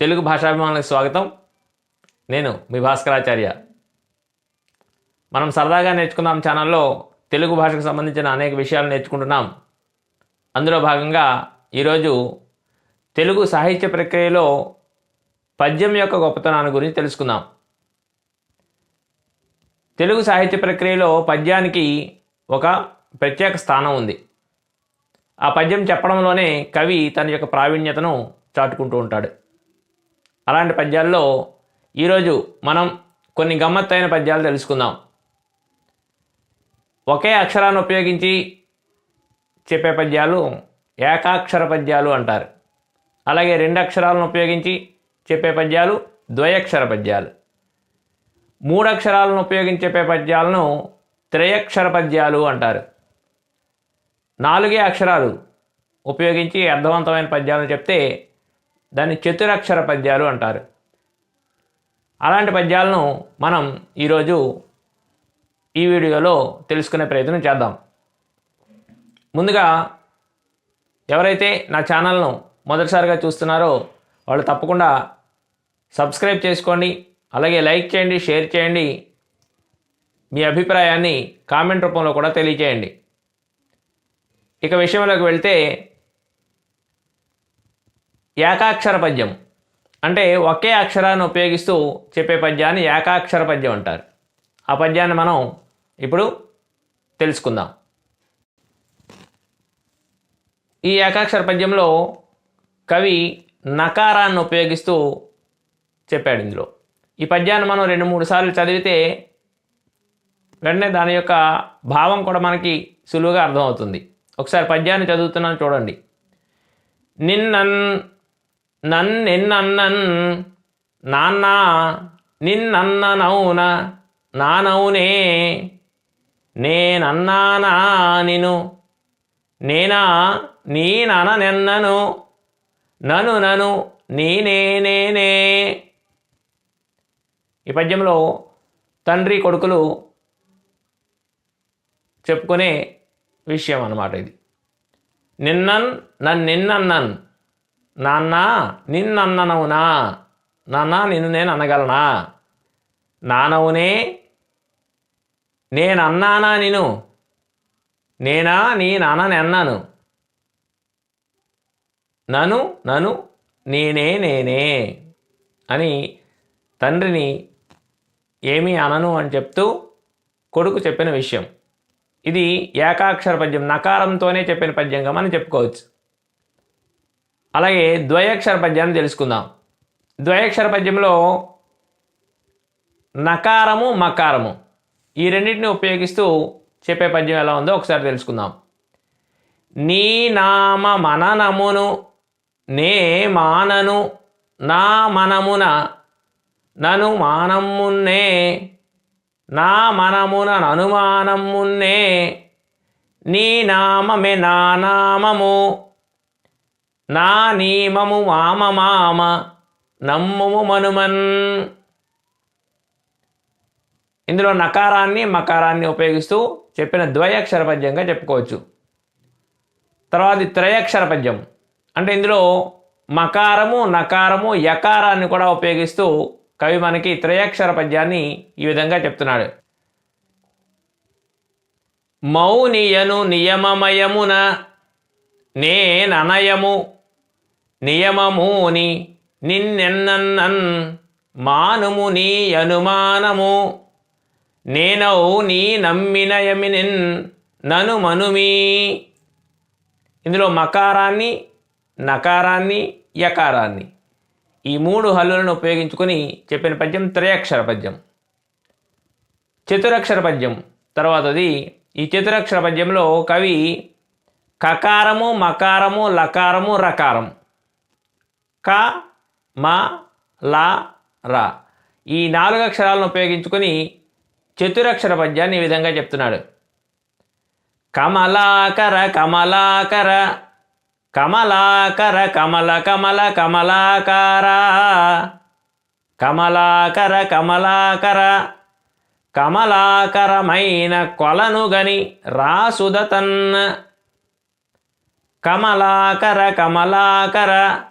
తెలుగు భాషాభిమానులకు స్వాగతం. నేను మీ భాస్కరాచార్య. మనం సరదాగా నేర్చుకుందాం ఛానల్లో తెలుగు భాషకు సంబంధించిన అనేక విషయాలు నేర్చుకుంటున్నాం. అందులో భాగంగా ఈరోజు తెలుగు సాహిత్య ప్రక్రియలో పద్యం యొక్క గొప్పతనాన్ని గురించి తెలుసుకుందాం. తెలుగు సాహిత్య ప్రక్రియలో పద్యానికి ఒక ప్రత్యేక స్థానం ఉంది. ఆ పద్యం చెప్పడంలోనే కవి తన యొక్క ప్రావీణ్యతను చాటుకుంటూ ఉంటాడు. అలాంటి పద్యాల్లో ఈరోజు మనం కొన్ని గమ్మత్తైన పద్యాలు తెలుసుకుందాం. ఒకే అక్షరాన్ని ఉపయోగించి చెప్పే పద్యాలు ఏకాక్షర పద్యాలు అంటారు. అలాగే రెండు అక్షరాలను ఉపయోగించి చెప్పే పద్యాలు ద్వయక్షర పద్యాలు. మూడు అక్షరాలను ఉపయోగించి చెప్పే పద్యాలను త్రయక్షర పద్యాలు అంటారు. నాలుగే అక్షరాలు ఉపయోగించి అర్థవంతమైన పద్యాలను చెప్తే దాన్ని చతురక్షర పద్యాలు అంటారు. అలాంటి పద్యాలను మనం ఈరోజు ఈ వీడియోలో తెలుసుకునే ప్రయత్నం చేద్దాం. ముందుగా ఎవరైతే నా ఛానల్ను మొదటిసారిగా చూస్తున్నారో వాళ్ళు తప్పకుండా సబ్స్క్రైబ్ చేసుకోండి అలాగే లైక్ చేయండి షేర్ చేయండి మీ అభిప్రాయాన్ని కామెంట్ రూపంలో కూడా తెలియచేయండి ఇక విషయంలోకి వెళ్తే ఏకాక్షర పద్యం. అంటే ఒకే అక్షరాన్ని ఉపయోగిస్తూ చెప్పే పద్యాన్ని ఏకాక్షర పద్యం అంటారు. ఆ పద్యాన్ని మనం ఇప్పుడు తెలుసుకుందాం. ఈ ఏకాక్షర పద్యంలో కవి నకారాన్ని ఉపయోగిస్తూ చెప్పాడు ఇందులో. ఈ పద్యాన్ని మనం రెండు మూడు సార్లు చదివితే వెంటనే దాని యొక్క భావం కూడా మనకి సులువుగా అర్థమవుతుంది. ఒకసారి పద్యాన్ని చదువుతున్నాను చూడండి. నిన్నన్ నన్నెన్నన్నన్ నాన్న నిన్నన్ననౌన నానౌనే నేనన్నానా నిను నేనా నీనననెన్నను నను నను నేనే నేనే. ఈ పద్యంలో తండ్రి కొడుకులు చెప్పుకునే విషయం అన్నమాట ఇది. నిన్నన్ నన్ను నిన్నన్నన్ నాన్న నిన్నన్ననవునా? నాన్న నిన్ను నేను అనగలనా నానవునే? నేను అన్నానా నేను నేనా నీ నాన్నని అన్నాను. నను నను నేనే నేనే అని తండ్రిని ఏమీ అనను అని చెప్తూ కొడుకు చెప్పిన విషయం. ఇది ఏకాక్షర పద్యం నకారంతోనే చెప్పిన పద్యంగా మనం చెప్పుకోవచ్చు. అలాగే ద్వయాక్షర పద్యాన్ని తెలుసుకుందాం. ద్వయాక్షర పద్యంలో నకారము మకారము ఈ రెండింటిని ఉపయోగిస్తూ చెప్పే పద్యం ఎలా ఉందో ఒకసారి తెలుసుకుందాం. నీ నామ మననమును నే మానను నా మనమున నను మానమున్నే నా మనమున అనుమానమున్నే నీ నామమే నా నామము నా నియమము మామ మామ నమ్ముము మనుమన్. ఇందులో నకారాన్ని మకారాన్ని ఉపయోగిస్తూ చెప్పిన ద్వయాక్షర పద్యంగా చెప్పుకోవచ్చు. తర్వాత త్రయాక్షర పద్యం అంటే ఇందులో మకారము నకారము యకారాన్ని కూడా ఉపయోగిస్తూ కవి మనకి త్రయాక్షర పద్యాన్ని ఈ విధంగా చెప్తున్నాడు. మౌనియను నియమమయమున నేననయము నియమముని నిన్నెన్నన్ మానుము నీ అనుమానము. నేనౌ నీ నమ్మినయమినిన్ నను మనుమీ. ఇందులో మకారాన్ని నకారాన్ని యకారాన్ని ఈ మూడు హల్లులను ఉపయోగించుకొని చెప్పిన పద్యం త్రయాక్షర పద్యం. చతురక్షర పద్యం. తర్వాతది ఈ చతురక్షర పద్యంలో కవి కకారము మకారము లకారము రకారం క మ ల ర. ఈ నాలుగు అక్షరాలను ఉపయోగించుకొని చతురక్షర పద్యాన్ని ఈ విధంగా చెప్తున్నాడు. కమలాకర కమలాకర కమలాకర కమల కమల కమలాకార. కమలాకర కమలాకర కమలాకరమైన కొలను గని రాసుదతన్. కమలాకర కమలాకర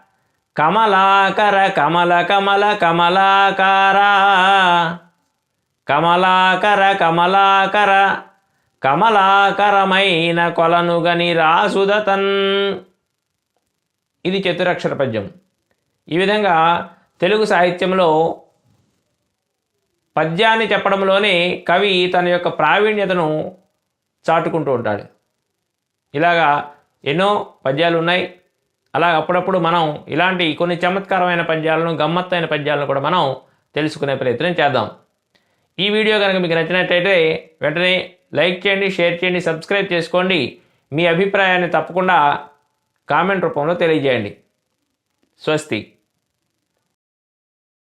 కమలాకర కమల కమల కమలాకార. కమలాకర కమలాకర కమలాకరమైన కొలనుగని రాసుదతన్. ఇది చతురక్షర పద్యం. ఈ విధంగా తెలుగు సాహిత్యంలో పద్యాన్ని చెప్పడంలోనే కవి తన యొక్క ప్రావీణ్యతను చాటుకుంటూ ఉంటాడు. ఇలాగా ఎన్నో పద్యాలు ఉన్నాయి. అలా అప్పుడప్పుడు మనం ఇలాంటి కొన్ని చమత్కారమైన పద్యాలను గమ్మత్తైన పద్యాలను కూడా మనం తెలుసుకునే ప్రయత్నం చేద్దాం. ఈ వీడియో కనుక మీకు నచ్చినట్టయితే వెంటనే లైక్ చేయండి షేర్ చేయండి సబ్స్క్రైబ్ చేసుకోండి. మీ అభిప్రాయాన్ని తప్పకుండా కామెంట్ రూపంలో తెలియజేయండి. స్వస్తి.